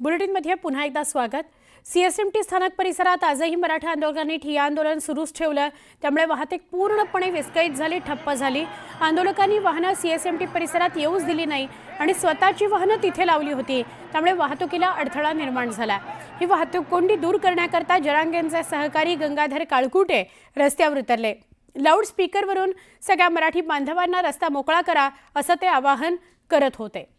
बुलेटिनमध्ये पुन्हा एकदा स्वागत. सीएसएमटी स्थानक परिसरात आजही मराठा आंदोलकांनी ठिय्या आंदोलन सुरूच ठेवलं. त्यामुळे वाहतूक पूर्णपणे विस्कळीत झाली ठप्प झाली. आंदोलकांनी वाहनं सीएसएमटी परिसरात येऊच दिली नाही आणि स्वतःची वाहनं तिथे लावली होती. त्यामुळे वाहतुकीला अडथळा निर्माण झाला. ही वाहतूक कोंडी दूर करण्याकरता जरांगेंचे सहकारी गंगाधर काळकुटे रस्त्यावर उतरले. लाऊडस्पीकरवरून सगळ्या मराठी बांधवांना रस्ता मोकळा करा असं ते आवाहन करत होते.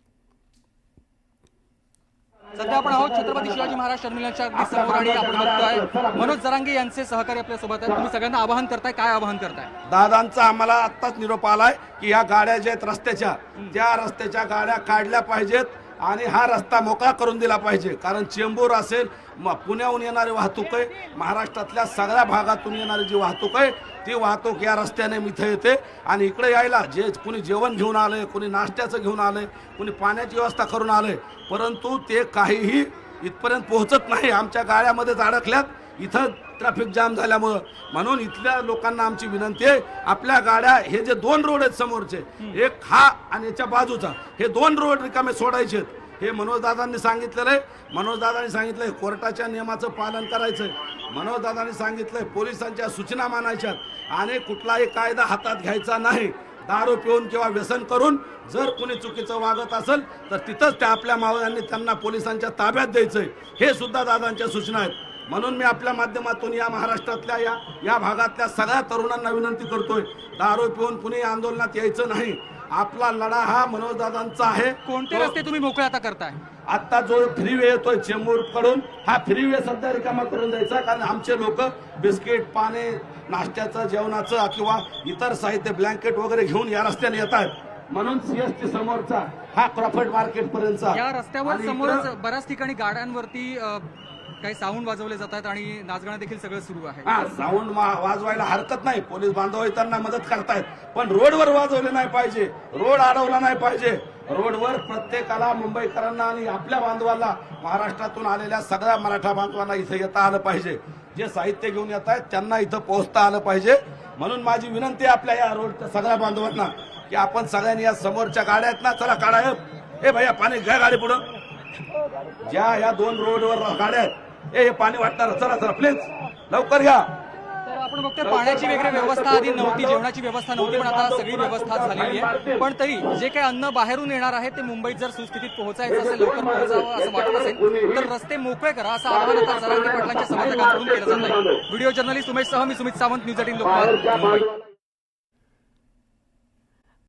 सध्या आपण आहोत छत्रपती शिवाजी महाराज टर्मिनलच्या अगदी समोर आणि आपण बघतोय मनोज जरांगे यांचे सहकारी आपल्यासोबत आहेत. तुम्ही सगळ्यांना आवाहन करताय काय आवाहन करताय? दादांचा आम्हाला आत्ताच निरोप आलाय की या गाड्या ज्या आहेत रस्त्याच्या त्या रस्त्याच्या गाड्या काढल्या पाहिजेत. आणि हा रस्ता मोकळा करून दिला पाहिजे. कारण चेंबूर असेल म- पुण्याहून येणारी वाहतूक आहे महाराष्ट्रातल्या सगळ्या भागातून येणारी जी वाहतूक आहे ती वाहतूक या रस्त्याने इथं येते. आणि इकडे यायला जे कुणी जेवण घेऊन आलंय कुणी नाश्त्याचं घेऊन आलंय कुणी पाण्याची व्यवस्था करून आलंय परंतु ते काहीही इथपर्यंत पोहोचत नाही. आमच्या गाड्यामध्येच अडकल्यात. इथं ट्रॅफिक जाम झाल्यामुळं. म्हणून इथल्या लोकांना आमची विनंती आहे आपल्या गाड्या हे जे दोन रोड आहेत समोरचे एक हा आणि याच्या बाजूचा हे दोन रोड रिकामे सोडायचे आहेत. हे मनोजदादांनी सांगितलेलं आहे. मनोजदादांनी सांगितलंय कोर्टाच्या नियमाचं पालन करायचंय मनोजदादांनी सांगितलंय पोलिसांच्या सूचना मानायच्यात आणि कुठलाही कायदा हातात घ्यायचा नाही. दारू पिऊन किंवा व्यसन करून जर कोणी चुकीचं वागत असेल तर तिथंच त्या आपल्या मावळ्यांनी त्यांना पोलिसांच्या ताब्यात द्यायचंय. हे सुद्धा दादांच्या सूचना आहेत. म्हणून मी आपल्या माध्यमातून या महाराष्ट्रातल्या या या भागातल्या सगळ्या तरुणांना विनंती करतोय दारू पिऊन कुणी आंदोलनात यायचं नाही. आपला लढा हा मनोजदादांचा आहे. कोणते रस्ते तुम्ही मोकळे आता करताय? आता जो फ्री वे येतोय चेंबूरकडून हा फ्री वे सध्या रिकामा करून द्यायचा कारण आमचे लोक बिस्किट पाणी नाश्त्याचं जेवणाचं किंवा इतर साहित्य ब्लँकेट वगैरे घेऊन या रस्त्याने येत आहेत. म्हणून सीएसटी समोरचा हा क्रॉफर्ड मार्केट पर्यंतचा या रस्त्यावर इकडं- बऱ्याच ठिकाणी गाड्यांवरती काही साऊंड वाजवले जातात आणि नाचगाणं देखील सगळं सुरू आहे. हा साऊंड वाजवायला हरकत नाही. पोलीस बांधव त्यांना मदत करतायत. पण रोडवर वाजवले नाही पाहिजे. रोड अडवला नाही पाहिजे. रोडवर प्रत्येकाला मुंबईकरांना आणि आपल्या बांधवाला महाराष्ट्रातून आलेल्या सगळ्या मराठा बांधवांना इथं येता आलं पाहिजे. जे साहित्य घेऊन येत आहेत त्यांना इथं पोहोचता आलं पाहिजे. म्हणून माझी विनंती आहे आपल्या या रोडच्या सगळ्या बांधवांना की आपण सगळ्यांनी या समोरच्या गाड्या आहेत ना चला काढा हे. भैया पाणी घ्या गाडी पुढं. ज्या या दोन रोडवर गाड्या आहेत हे पाणी वाटणार चला चला प्लीज लवकर घ्या आपण बघतोय पाण्याची वगैरे व्यवस्था आधी नव्हती जेवणाची व्यवस्था नव्हती पण आता सगळी व्यवस्था झालेली आहे. पण तरी जे काही अन्न बाहेरून येणार आहे ते मुंबईत जर सुस्थितीत पोहोचायचं असेल लवकर पोहोचावं असं वाटत असेल तर रस्ते मोकळे करा असं आवाहन आता जरांगे पाटलांच्या समर्थकांकडून केलं जात आहे व्हिडिओ जर्नलिस्ट उमेश सह मी सुमित सावंत न्यूज एटीन लोकमत मुंबई